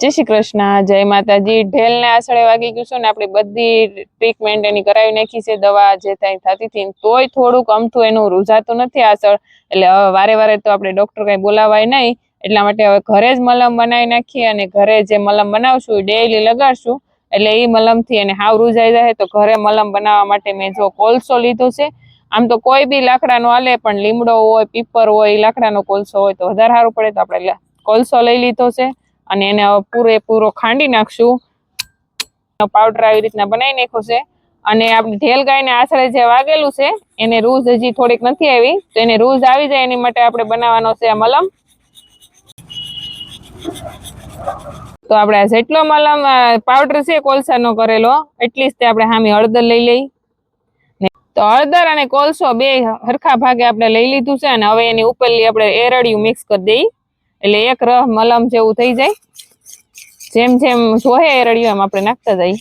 જય શ્રી કૃષ્ણ, જય માતાજી. ઢેલ ને આસળે વાગી ગયું છે ને આપણે બધી ટ્રીટમેન્ટ એની કરાવી નાખી છે, દવા જે ત્યાં થતી હતી તોય થોડુંક અમથું એનું રૂઝાતું નથી આસળ. એટલે હવે વારે વારે તો આપણે ડૉક્ટર કઈ બોલાવાય નહીં. એટલા માટે હવે ઘરે જ મલમ બનાવી નાખીએ અને ઘરે જે મલમ બનાવશું ડેઈલી લગાડશું. એટલે એ મલમથી એને હાવ રૂઝાઈ જાય તો ઘરે મલમ બનાવવા માટે મેં જો કોલસો લીધો છે. આમ તો કોઈ બી લાકડાનો હાલે, પણ લીમડો હોય, પીપર હોય એ લાકડાનો કોલસો હોય તો વધારે સારું પડે તો આપણે કોલસો લઈ લીધો છે. અને એને પૂરેપૂરો ખાંડી નાખશું. પાવડર આવી રીતના બનાવી નાખ્યો છે. અને આપણે ઢેલ ગાયને આશરે જે વાગેલું છે, એને રૂઝ હજી થોડીક નથી આવી. તો એને રૂઝ આવી જાય એની માટે આપણે બનાવવાનો છે આ મલમ. તો આપણે જેટલો મલમ પાવડર છે કોલસાનો કરેલો એટલીસ્ટ આપણે હામી હળદર લઈ લઈ. તો હળદર અને કોલસો બે હરખા ભાગે આપણે લઈ લીધું છે અને હવે એની ઉપરલી આપણે એરડિયું મિક્સ કરી દઈ. એટલે એક રહ મલમ જેવું થઈ જાય. જેમ જેમ જોહે એરડિયું એમ આપણે નાખતા જઈએ.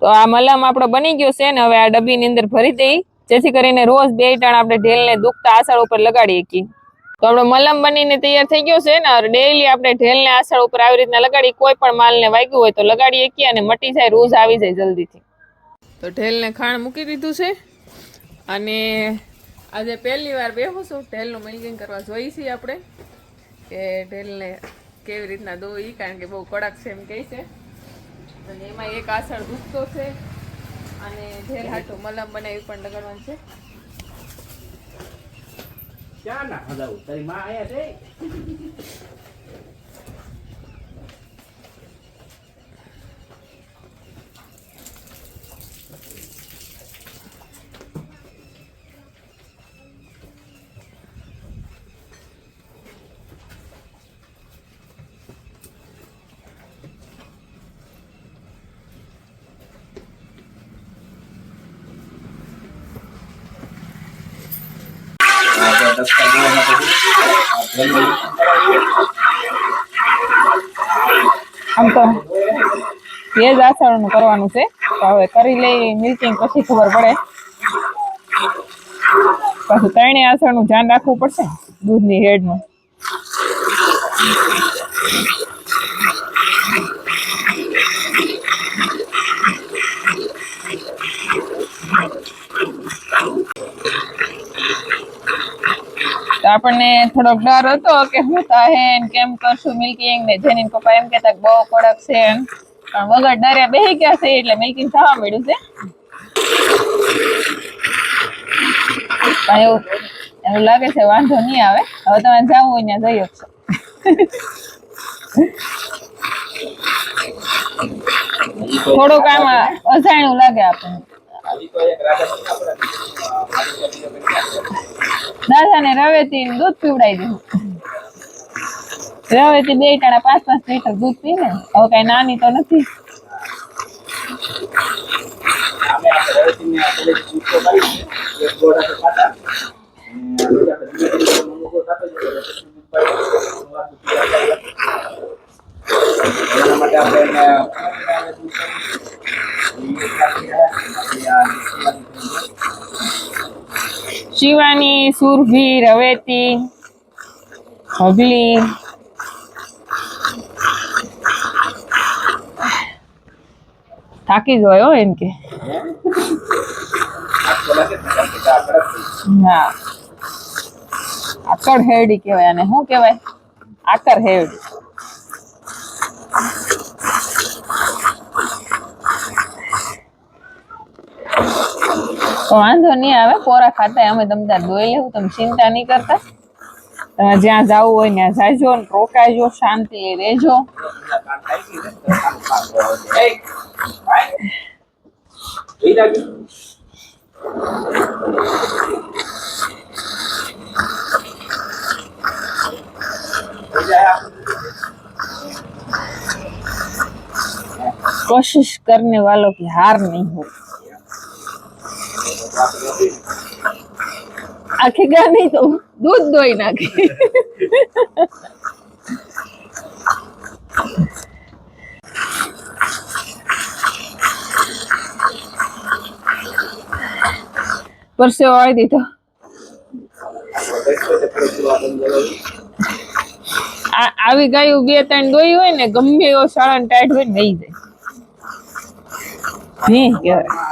તો આ મલમ આપણો બની ગયો છે ને હવે આ ડબ્બીની અંદર ભરી દઈ જેથી કરીને રોજ બે ટાણ આપણે ઢેલને દુખતા આસળ ઉપર લગાડી શકીએ તો આપણો મલમ બનીને તૈયાર થઈ ગયો છે ને ડેઈલી આપણે ઢેલને આસળ ઉપર આવી રીતના લગાડી કોઈ પણ માલને વાગ્યું હોય તો લગાડી શકીએ અને મટી જાય રોજ આવી જાય જલ્દીથી. તો ઢેલને ખાણ મૂકી દીધું છે. અને આજે પહેલી વાર બેહું છું. ઢેલનું મિલ્કિંગ કરવા જોઈ છીએ આપણે. કે ઢેલને કેવી રીતના દોઈ કારણ કે બહુ કડક છે એમ કહે છે. અને એમાં એક આસળ દુખતો છે અને ઢેલ હાટું મલમ બનાવી પણ લગાડવાનું છે. ક્યાં ના હજાવું તારી માં આયા છે? આમ તો બે જ આસળનું કરવાનું છે. તો હવે કરી લઈ મિલ્કિંગ પછી ખબર પડે. પાછું ત્રણેય આસળનું ધ્યાન રાખવું પડશે દૂધની હેડનું. તો આપણને થોડોક ડર હતો કે હું ને કેમ કરશું મિલ્કિંગ ને જેની પપ્પા એમ કહેતા બહુ કડક છે એમ પણ વગર ડરે બેહી ગયા છે એટલે મિલ્કિંગ થવા મળ્યું છે. એવું એવું લાગે છે વાંધો નહીં આવે. હવે તમારે જાવું અહીંયા જઈ શકશો થોડુંક આમ અજાણ્યું લાગે આપણને. હજી તો એક રાજા આપણે દાદા ને રવેથી દૂધ પીવડાવી દીધું. રવેથી બે ટાણા પાંચ પાંચ લીટર દૂધ પી ને હવે કઈ નાની તો નથી. માટે આપણે આ પેલે ઉઠો કરી એક ગોળ આપણે ખાતા અને પછી આપણે ધીમે ધીમે મોટો થતો જાય એટલે પછી દૂધ પાઈ સવાર સુધી આપણે એના માટે આપણે એને દૂધ શિવાની, સુરભી, રવેતી હગલી થાકી ગયો એમ કે. હા આકર હેરડી કહેવાય આને. શું કહેવાય? આકર હેરડી. વાંધો નહીં આવે. પોરા ખાતા અમે તમ તાર દોઈ લેવું, તમે ચિંતા નહીં કરતા. તમે જ્યાં જવું હોય ત્યાં જાજો રોકાજો શાંતિ રહેજો. કોશિશ કરને વાલો કે હાર નહીં હોય. આખી ગા નહીં તો દૂધ દોઈ નાખે. પરસેવો વાળી દીધો. આવી આવી ગાયું બે ત્રણ દોઈ હોય ને, ગમે એવો શાળા ટાઈટ હોય ને વહી જાય. ભી કેવરાય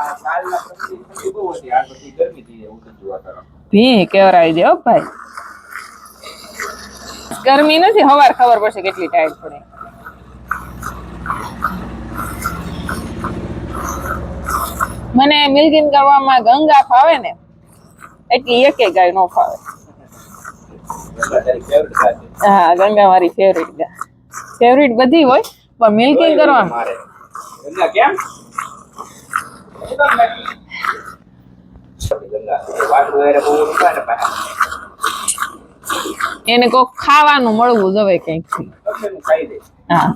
ભી કેવરાઈ દે હો ભાઈ. ગરમી નથી હવાર ખબર પડશે કેટલી ટાઈટ પડે. મને મિલ્કિંગ કરવામાં ગંગા ફાવે ને એટલી એકે ગાય નો ફાવે. હા ગંગા મારી ફેવરિટ ગા. ફેવરિટ બધી હોય પણ મિલ્કિંગ કરવામાં કેમ? એને કોક ખાવાનું મળવું જોવે કંઈક. હા.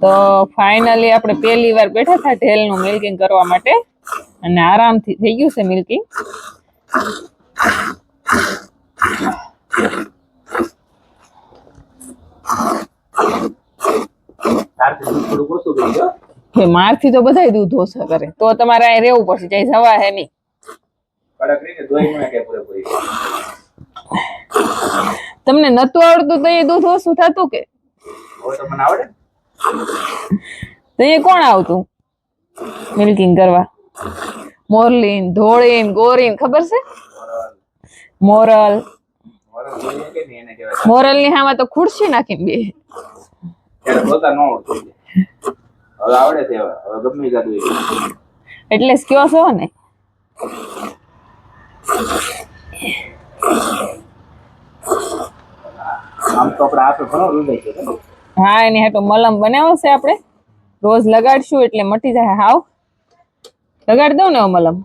તો ફાઇનલી આપણે પહેલી વાર બેઠા હતા ઢેલનું મિલ્કિંગ કરવા માટે. અને આરામથી થઈ ગયું છે મિલ્કિંગ મારથી તો બધાય દૂધ ઓછા કરે. તો તમારે અહીં રહેવું પડશે જાય જવા હે નહીં. કડક રીતે ધોઈ મને પૂરેપૂરી તમને નતું આવડતું તો એ દૂધ ઓછું થતું કે? તો મને આવડે. તો એ કોણ આવતું? મિલ્કિંગ કરવા મોરલીન ધોળીન ગોરીન ખબર છે? મોરલ. મોરલની હામાં તો ખુરશી નાખીને બે. એટલે કયો છો ને? આમ તો આપણે હાથો ઘણો રૂંધાઈ ગયો હા એની હાટો મલમ બનાવ્યો છે આપણે રોજ લગાડશું એટલે મટી જાય. હાવ. લગાડી દઉં ને મલમ.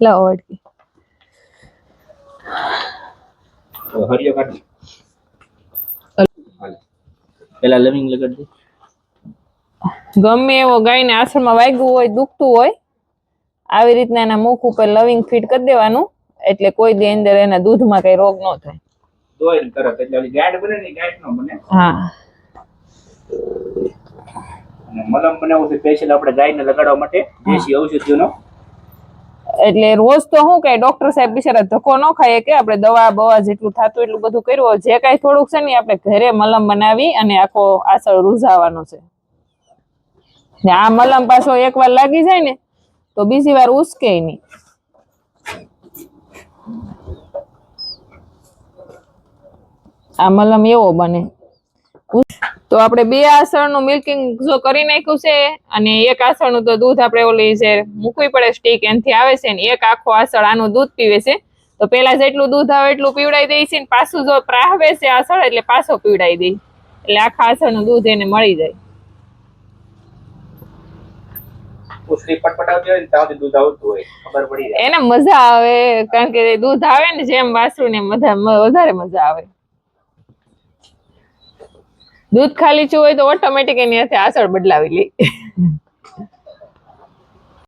લો વળકી હરિયો કાઢ પેલા લવિંગ લગાડજે ગમે એવો ગાયને આસળમાં વાગ્યું હોય દુખતું હોય આવી રીતના એના મુખ ઉપર લવિંગ ફીટ કરી દેવાનું એટલે કોઈ દી અંદર એના દૂધમાં કઈ રોગ ન થાય. ધોઈને તરત એટલે ઓલી ગાંઠ બને ને ગાંઠ ન બને. હા. અને મલમ બનાવવું છે સ્પેશિયલ આપણે ગાયને લગાડવા માટે દેશી ઔષધિઓનો. એટલે રોજ તો શું કઈ ડોક્ટર સાહેબ બિચારા ધક્કો ન ખાય કે આપણે દવા બવા જેટલું થતું એટલું બધું કર્યું જે કાંઈ થોડુંક છે ને આપણે ઘરે મલમ બનાવી અને આખો આસળ રૂઝાવાનો છે. ને આ મલમ પાછો એકવાર લાગી જાય ને તો બીજી વાર ઉસકે નહીં. આ મલમ એવો બને. તો આપણે બે આસળનું મિલ્કિંગ જો કરી નાખ્યું છે અને એક આસળનું તો દૂધ આપણે ઓલી જે મૂકવી પડે સ્ટીક એનથી આવે છે ને એક આખો આસળ આનું દૂધ પીવે છે. તો પેલા જેટલું દૂધ આવે એટલું પીવડાવી દે છે ને પાછું જો પ્રાહવે છે આસળ એટલે પાછો પીવડાવી દે એટલે આખા આસળનું દૂધ એને મળી જાય. એને મજા આવે, કારણ કે દૂધ આવે ને જેમ વાસરું ને વધારે મજા આવે. દૂધ ખાલી છું હોય તો ઓટોમેટિક એની સાથે આસળ બદલાવી લે.